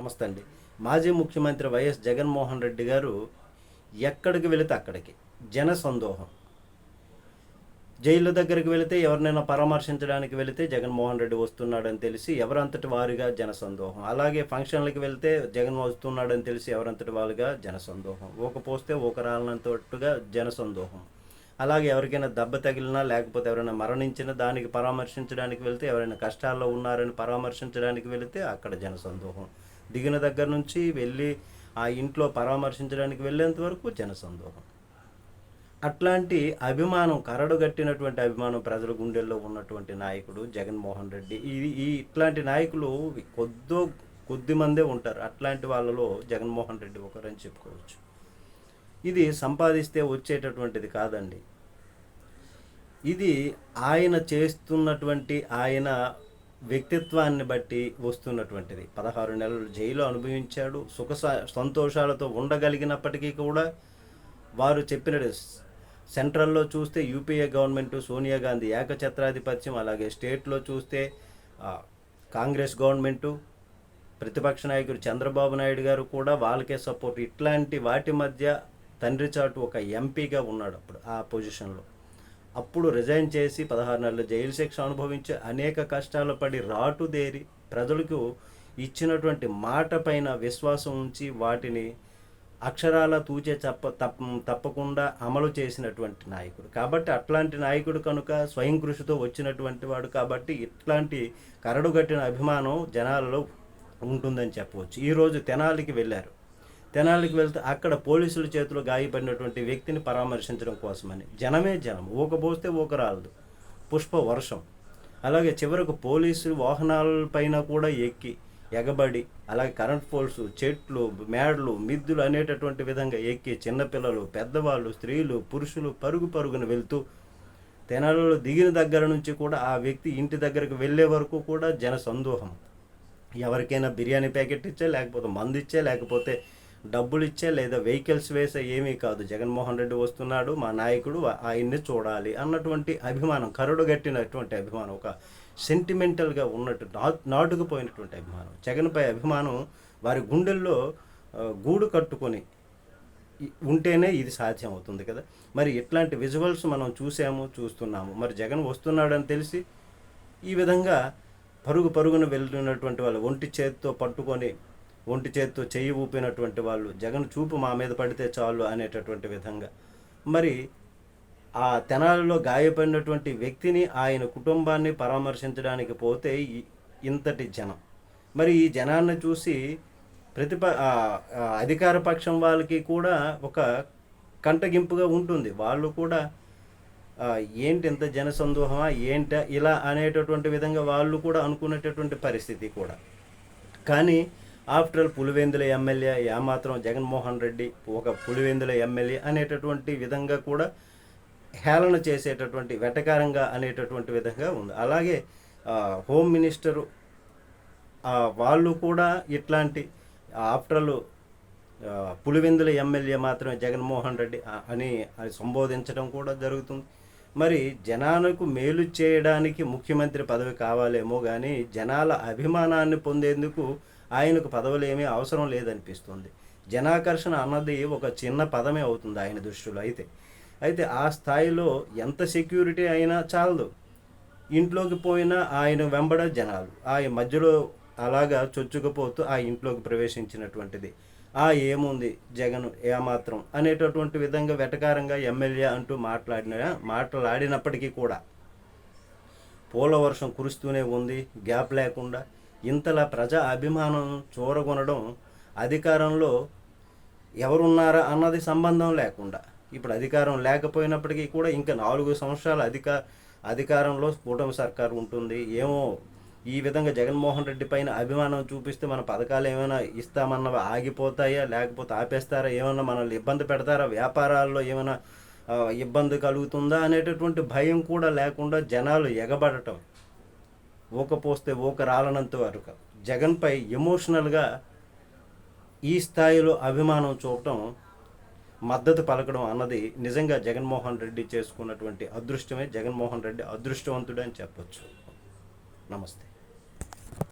నమస్తే అండి. మాజీ ముఖ్యమంత్రి వైఎస్ జగన్మోహన్ రెడ్డి గారు ఎక్కడికి వెళితే అక్కడికి. జన సందోహం. జైలు దగ్గరికి వెళితే ఎవరినైనా పరామర్శించడానికి వెళితే జగన్మోహన్ రెడ్డి వస్తున్నాడని తెలిసి ఎవరంతటి వారిగా? జన సందోహం. అలాగే ఫంక్షన్లకు వెళ్తే జగన్ వస్తున్నాడని తెలిసి ఎవరంతటి వారుగా? జన సందోహం. ఒక పోస్తే ఒక రాలనంతట్టుగా జన సందోహం. అలాగే ఎవరికైనా దెబ్బ తగిలినా లేకపోతే ఎవరైనా మరణించినా దానికి పరామర్శించడానికి వెళ్తే ఎవరైనా కష్టాల్లో ఉన్నారని పరామర్శించడానికి వెళితే అక్కడ జన సందోహం. దిగిన దగ్గర నుంచి వెళ్ళి ఆ ఇంట్లో పరామర్శించడానికి వెళ్ళేంత వరకు జన సందోహం అట్లాంటి అభిమానం కరడుగట్టినటువంటి అభిమానం ప్రజల గుండెల్లో ఉన్నటువంటి నాయకుడు జగన్మోహన్ రెడ్డి. ఇది ఈ ఇట్లాంటి నాయకులు కొద్దో కొద్ది మందే ఉంటారు. అట్లాంటి వాళ్ళలో జగన్మోహన్ రెడ్డి ఒకరని చెప్పుకోవచ్చు. ఇది సంపాదిస్తే వచ్చేటటువంటిది కాదండి. ఇది ఆయన చేస్తున్నటువంటి ఆయన వ్యక్తిత్వాన్ని బట్టి వస్తున్నటువంటిది. పదహారు నెలలు జైలు అనుభవించాడు. సుఖ సంతోషాలతో ఉండగలిగినప్పటికీ కూడా వారు చెప్పిన సెంట్రల్లో చూస్తే యూపీఏ గవర్నమెంట్ సోనియా గాంధీ ఏకఛత్రాధిపత్యం అలాగే స్టేట్లో చూస్తే కాంగ్రెస్ గవర్నమెంటు ప్రతిపక్ష నాయకుడు చంద్రబాబు నాయుడు గారు కూడా వాళ్ళకే సపోర్ట్. ఇట్లాంటి వాటి మధ్య తండ్రి చాటు ఒక ఎంపీగా ఉన్నాడు అప్పుడు ఆ పొజిషన్లో. అప్పుడు రిజైన్ చేసి పదహారు నెలలు జైలు శిక్ష అనుభవించి అనేక కష్టాలు పడి రాటుదేరి ప్రజలకు ఇచ్చినటువంటి మాట పైన విశ్వాసం ఉంచి వాటిని అక్షరాల తూచే చప్ప తప్ప తప్పకుండా అమలు చేసినటువంటి నాయకుడు. కాబట్టి అట్లాంటి నాయకుడు కనుక స్వయం కృషితో వచ్చినటువంటి వాడు కాబట్టి ఇట్లాంటి కరడుగట్టిన అభిమానం జనాలలో ఉంటుందని చెప్పవచ్చు. ఈరోజు తెనాలికి వెళ్ళారు. తెనాలికి వెళ్తే అక్కడ పోలీసుల చేతిలో గాయపడినటువంటి వ్యక్తిని పరామర్శించడం కోసమని. జనమే జనం. ఊకపోస్తే ఊక రాలదు. పుష్ప వర్షం. అలాగే చివరకు పోలీసు వాహనాలపైన కూడా ఎక్కి ఎగబడి అలాగే కరెంట్ పోల్స్ చెట్లు మేడలు మిద్దులు అనేటటువంటి విధంగా ఎక్కి చిన్నపిల్లలు పెద్దవాళ్ళు స్త్రీలు పురుషులు పరుగు పరుగున వెళ్తూ తెనాలలో దిగిన దగ్గర నుంచి కూడా ఆ వ్యక్తి ఇంటి దగ్గరకు వెళ్ళే వరకు కూడా జన సందోహం. ఎవరికైనా బిర్యానీ ప్యాకెట్ ఇచ్చే లేకపోతే మందు ఇచ్చే లేకపోతే డబ్బులు ఇచ్చే లేదా వెహికల్స్ వేసే ఏమీ కాదు. జగన్మోహన్ రెడ్డి వస్తున్నాడు మా నాయకుడు ఆయన్ని చూడాలి అన్నటువంటి అభిమానం కరుడుగట్టినటువంటి అభిమానం ఒక సెంటిమెంటల్గా ఉన్నట్టు నాటుకుపోయినటువంటి అభిమానం. జగన్పై అభిమానం వారి గుండెల్లో గూడు కట్టుకొని ఉంటేనే ఇది సాధ్యం అవుతుంది కదా. మరి ఇట్లాంటి విజువల్స్ మనం చూసాము చూస్తున్నాము. మరి జగన్ వస్తున్నాడని తెలిసి ఈ విధంగా పరుగు పరుగున వెళ్తున్నటువంటి వాళ్ళు ఒంటి చేతితో పట్టుకొని ఒంటి చేత్తో చెయ్యి ఊపినటువంటి వాళ్ళు జగన్ చూపు మా మీద పడితే చాలు అనేటటువంటి విధంగా. మరి ఆ తెనాలిలో గాయపడినటువంటి వ్యక్తిని ఆయన కుటుంబాన్ని పరామర్శించడానికి పోతే ఇంతటి జనం. మరి ఈ జనాన్ని చూసి ప్రతిప అధికార పక్షం వాళ్ళకి కూడా ఒక కంటగింపుగా ఉంటుంది. వాళ్ళు కూడా ఏంటి ఇంత జనసందోహమా? ఏంట ఇలా? అనేటటువంటి విధంగా వాళ్ళు కూడా అనుకునేటటువంటి పరిస్థితి కూడా. కానీ ఆఫ్టర్ పులివెందుల ఎమ్మెల్యే ఏమాత్రం జగన్మోహన్ రెడ్డి ఒక పులివెందుల ఎమ్మెల్యే అనేటటువంటి విధంగా కూడా హేళన చేసేటటువంటి వెటకారంగా అనేటటువంటి విధంగా ఉంది. అలాగే హోమ్ మినిస్టరు వాళ్ళు కూడా ఇట్లాంటి ఆఫ్టర్లు పులివెందుల ఎమ్మెల్యే మాత్రమే జగన్మోహన్ రెడ్డి అని అని సంబోధించడం కూడా జరుగుతుంది. మరి జనాలకు మేలు చేయడానికి ముఖ్యమంత్రి పదవి కావాలేమో కానీ జనాల అభిమానాన్ని పొందేందుకు ఆయనకు పదవులు ఏమీ అవసరం లేదనిపిస్తుంది. జనాకర్షణ అన్నది ఒక చిన్న పదమే అవుతుంది ఆయన దృష్టిలో అయితే. అయితే ఆ స్థాయిలో ఎంత సెక్యూరిటీ అయినా చాలదు. ఇంట్లోకి పోయినా ఆయన వెంబడ జనాలు. ఆ మధ్యలో అలాగా చొచ్చుకుపోతూ ఆ ఇంట్లోకి ప్రవేశించినటువంటిది. ఆ ఏముంది జగన్ ఏమాత్రం అనేటటువంటి విధంగా వెటకారంగా ఎమ్మెల్యే అంటూ మాట్లాడిన మాట్లాడినప్పటికీ కూడా పూల వర్షం కురుస్తూనే ఉంది. గ్యాప్ లేకుండా ఇంతలా ప్రజా అభిమానం చూరగొనడం అధికారంలో ఎవరున్నారా అన్నది సంబంధం లేకుండా. ఇప్పుడు అధికారం లేకపోయినప్పటికీ కూడా ఇంకా నాలుగు సంవత్సరాల అధిక అధికారంలో కూటమి సర్కారు ఉంటుంది. ఏమో ఈ విధంగా జగన్మోహన్ రెడ్డి పైన అభిమానం చూపిస్తే మన పథకాలు ఏమైనా ఇస్తామన్నవి ఆగిపోతాయా? లేకపోతే ఆపేస్తారా? ఏమైనా మనల్ని ఇబ్బంది పెడతారా? వ్యాపారాల్లో ఏమైనా ఇబ్బంది కలుగుతుందా? అనేటటువంటి భయం కూడా లేకుండా జనాలు ఎగబడటం. ఊకపోస్తే ఊక రాలనంత వరకు జగన్పై ఎమోషనల్గా ఈ స్థాయిలో అభిమానం చూపటం మద్దతు పలకడం అన్నది నిజంగా జగన్మోహన్ రెడ్డి చేసుకున్నటువంటి అదృష్టమే. జగన్మోహన్ రెడ్డి అదృష్టవంతుడు అని చెప్పచ్చు. నమస్తే.